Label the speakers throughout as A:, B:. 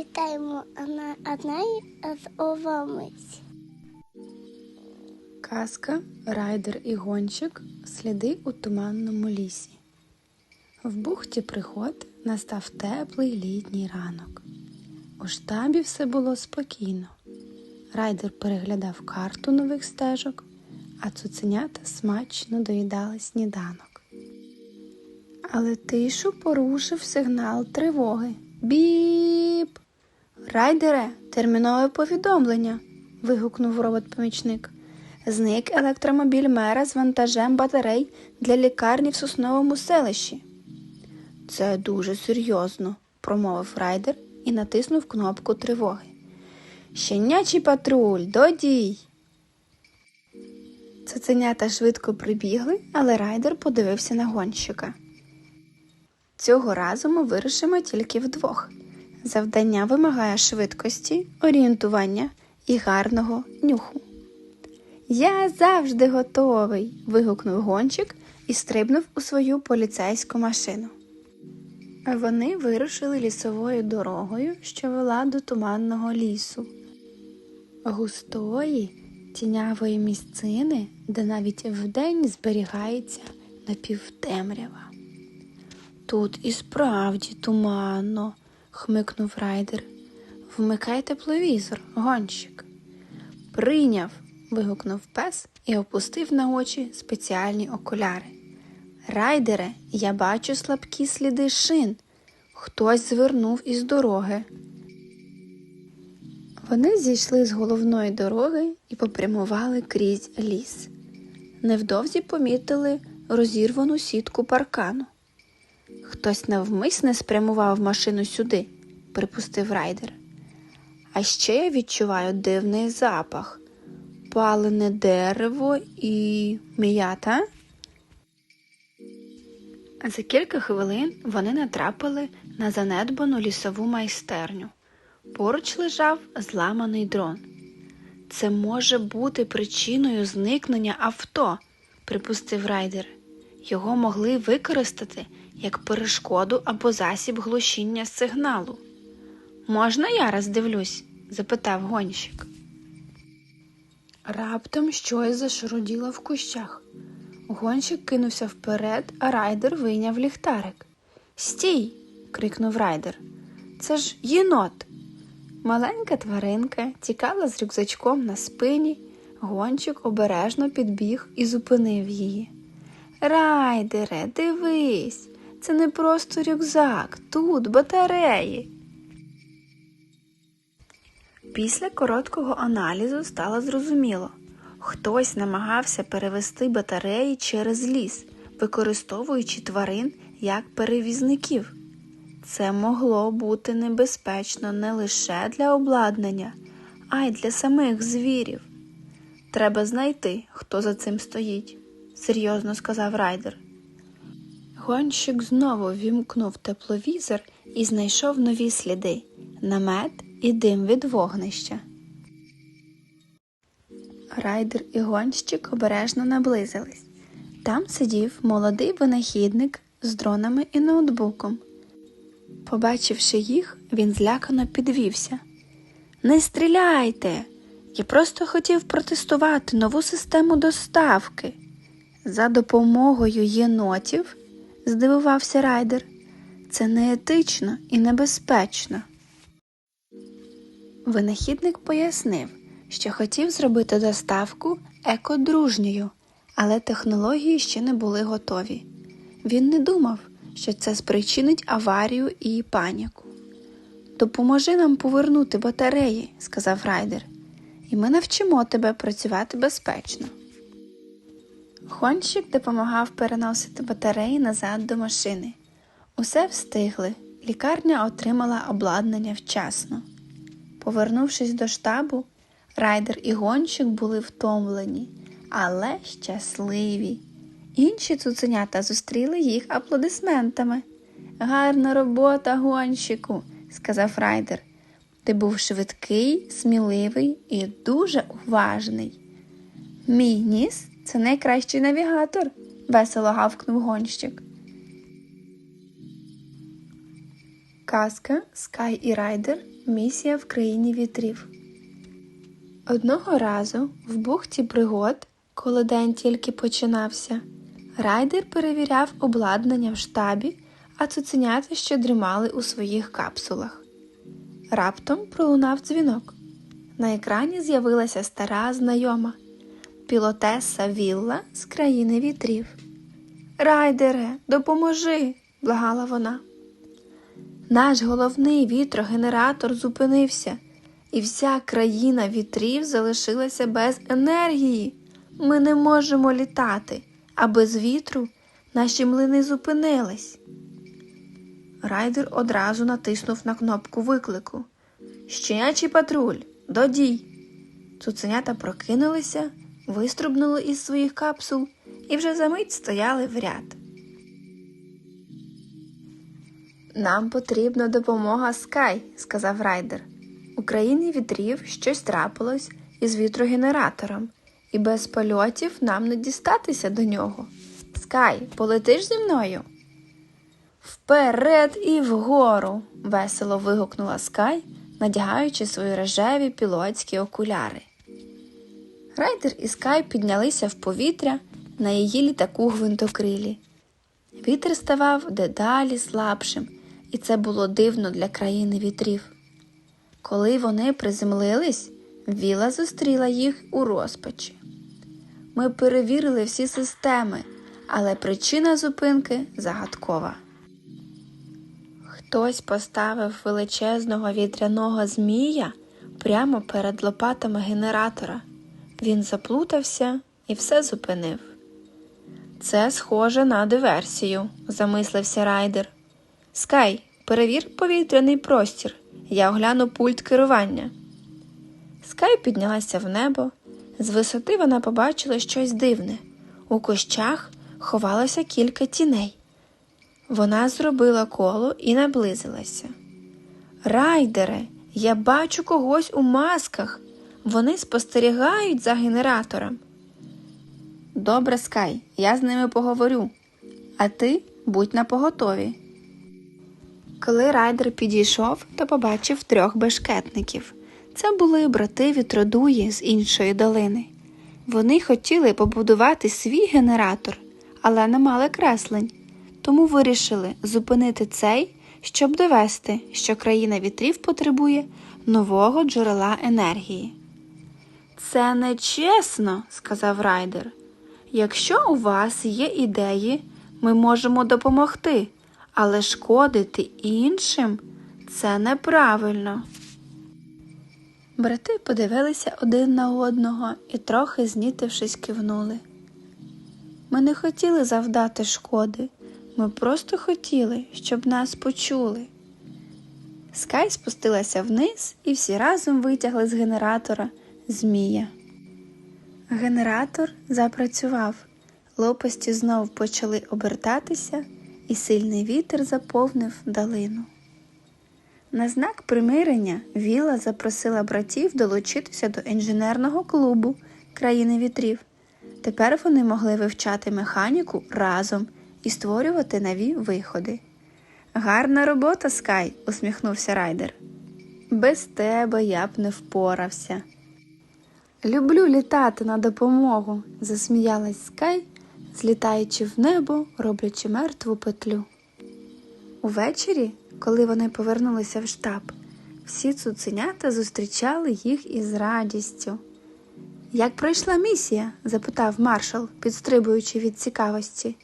A: Вітаємо на одній з овомиць.
B: Казка, райдер і гонщик сліди у туманному лісі. В бухті приход настав теплий літній ранок. У штабі все було спокійно. Райдер переглядав карту нових стежок, а цуценята смачно доїдали сніданок. Але тишу порушив сигнал тривоги. Біп! Райдере, термінове повідомлення. вигукнув робот-помічник. Зник електромобіль мера з вантажем батарей для лікарні в сосновому селищі. Це дуже серйозно, промовив райдер і натиснув кнопку тривоги. Щенячий патруль, до дій. Цуценята швидко прибігли, але райдер подивився на гонщика. Цього разу ми вирушимо тільки вдвох. Завдання вимагає швидкості, орієнтування і гарного нюху. Я завжди готовий. вигукнув гонщик і стрибнув у свою поліцейську машину. Вони вирушили лісовою дорогою, що вела до туманного лісу, густої, тінявої місцини, де навіть вдень зберігається напівтемрява. Тут і справді туманно, хмикнув райдер. Вмикай тепловізор, гонщик. Прийняв. вигукнув пес і опустив на очі спеціальні окуляри. Райдере, я бачу слабкі сліди шин. Хтось звернув із дороги. Вони зійшли з головної дороги і попрямували крізь ліс. Невдовзі помітили розірвану сітку паркану. Хтось навмисне спрямував машину сюди, припустив райдер. А ще я відчуваю дивний запах, палене дерево і м'ята. За кілька хвилин вони натрапили на занедбану лісову майстерню. Поруч лежав зламаний дрон. Це може бути причиною зникнення авто, припустив райдер. Його могли використати як перешкоду або засіб глушіння сигналу. Можна я роздивлюсь? запитав гонщик. Раптом щось зашаруділо в кущах. Гонщик кинувся вперед, а райдер вийняв ліхтарик. Стій. крикнув райдер. Це ж єнот. Маленька тваринка тікала з рюкзачком на спині, гонщик обережно підбіг і зупинив її. Райдере, дивись, це не просто рюкзак, тут батареї. Після короткого аналізу стало зрозуміло, хтось намагався перевести батареї через ліс, використовуючи тварин як перевізників. Це могло бути небезпечно не лише для обладнання, а й для самих звірів. Треба знайти, хто за цим стоїть, серйозно сказав райдер. Гонщик знову вімкнув тепловізор і знайшов нові сліди намет і дим від вогнища. Райдер і гонщик обережно наблизились. Там сидів молодий винахідник з дронами і ноутбуком. Побачивши їх, він злякано підвівся. Не стріляйте! Я просто хотів протестувати нову систему доставки. За допомогою єнотів, здивувався райдер, це неетично і небезпечно. Винахідник пояснив, що хотів зробити доставку екодружньою, але технології ще не були готові. Він не думав, що це спричинить аварію і паніку. Допоможи нам повернути батареї, сказав райдер, і ми навчимо тебе працювати безпечно. Гонщик допомагав переносити батареї назад до машини. Усе встигли, лікарня отримала обладнання вчасно. Повернувшись до штабу, райдер і гонщик були втомлені, але щасливі. Інші цуценята зустріли їх аплодисментами. Гарна робота, гонщику, сказав райдер. Ти був швидкий, сміливий і дуже уважний. Мій ніс це найкращий навігатор, весело гавкнув гонщик. Казка Скай і Райдер Місія в країні вітрів. Одного разу в бухті пригод, коли день тільки починався, райдер перевіряв обладнання в штабі, а цуценята ще дрімали у своїх капсулах. Раптом пролунав дзвінок. На екрані з'явилася стара знайома пілотеса Вілла з країни вітрів. Райдере, допоможи, благала вона. Наш головний вітрогенератор зупинився, і вся країна вітрів залишилася без енергії. Ми не можемо літати, а без вітру наші млини зупинились. Райдер одразу натиснув на кнопку виклику. Щенячий патруль, до дій. Цуценята прокинулися, виструбнули із своїх капсул і вже за мить стояли в ряд. Нам потрібна допомога Скай, сказав райдер. У країні вітрів щось трапилось із вітрогенератором, і без польотів нам не дістатися до нього. Скай, полетиш зі мною? Вперед і вгору. весело вигукнула Скай, надягаючи свої рожеві пілотські окуляри. Райдер і Скай піднялися в повітря на її літаку гвинтокрилі. Вітер ставав дедалі слабшим, і це було дивно для країни вітрів. Коли вони приземлились, Віла зустріла їх у розпачі. Ми перевірили всі системи, але причина зупинки загадкова. Хтось поставив величезного вітряного змія прямо перед лопатами генератора. Він заплутався і все зупинив. Це схоже на диверсію, замислився райдер. Скай, перевір повітряний простір. Я огляну пульт керування. Скай піднялася в небо. З висоти вона побачила щось дивне. У кущах ховалося кілька тіней. Вона зробила коло і наблизилася. Райдере, я бачу когось у масках. Вони спостерігають за генератором. Добре, Скай, я з ними поговорю, а ти будь на поготові. Коли райдер підійшов, то побачив трьох бешкетників. Це були брати вітродуї з іншої долини. Вони хотіли побудувати свій генератор, але не мали креслень, тому вирішили зупинити цей, щоб довести, що країна вітрів потребує нового джерела енергії. Це нечесно, сказав райдер. Якщо у вас є ідеї, ми можемо допомогти, але шкодити іншим це неправильно. Брати подивилися один на одного і, трохи знітившись, кивнули. Ми не хотіли завдати шкоди, ми просто хотіли, щоб нас почули. Скай спустилася вниз і всі разом витягли з генератора Змія. Генератор запрацював, лопасті знов почали обертатися, і сильний вітер заповнив долину. На знак примирення Віла запросила братів долучитися до інженерного клубу країни вітрів. Тепер вони могли вивчати механіку разом і створювати нові виходи. Гарна робота, Скай, усміхнувся райдер. Без тебе я б не впорався. Люблю літати на допомогу, засміялась Скай, злітаючи в небо, роблячи мертву петлю. Увечері, коли вони повернулися в штаб, всі цуценята зустрічали їх із радістю. Як пройшла місія? запитав маршал, підстрибуючи від цікавості.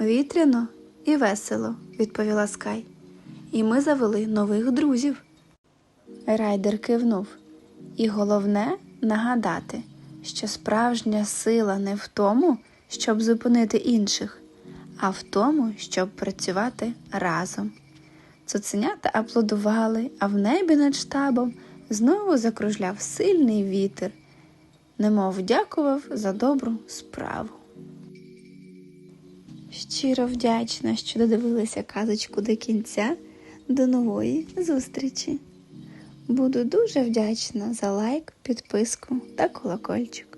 B: Вітряно і весело, відповіла Скай. І ми завели нових друзів. Райдер кивнув. І головне нагадати, що справжня сила не в тому, щоб зупинити інших, а в тому, щоб працювати разом. Цуценята аплодували, а в небі над штабом знову закружляв сильний вітер, немов дякував за добру справу. Щиро вдячна, що додивилися казочку до кінця. До нової зустрічі! Буду дуже вдячна за лайк, підписку та колокольчик.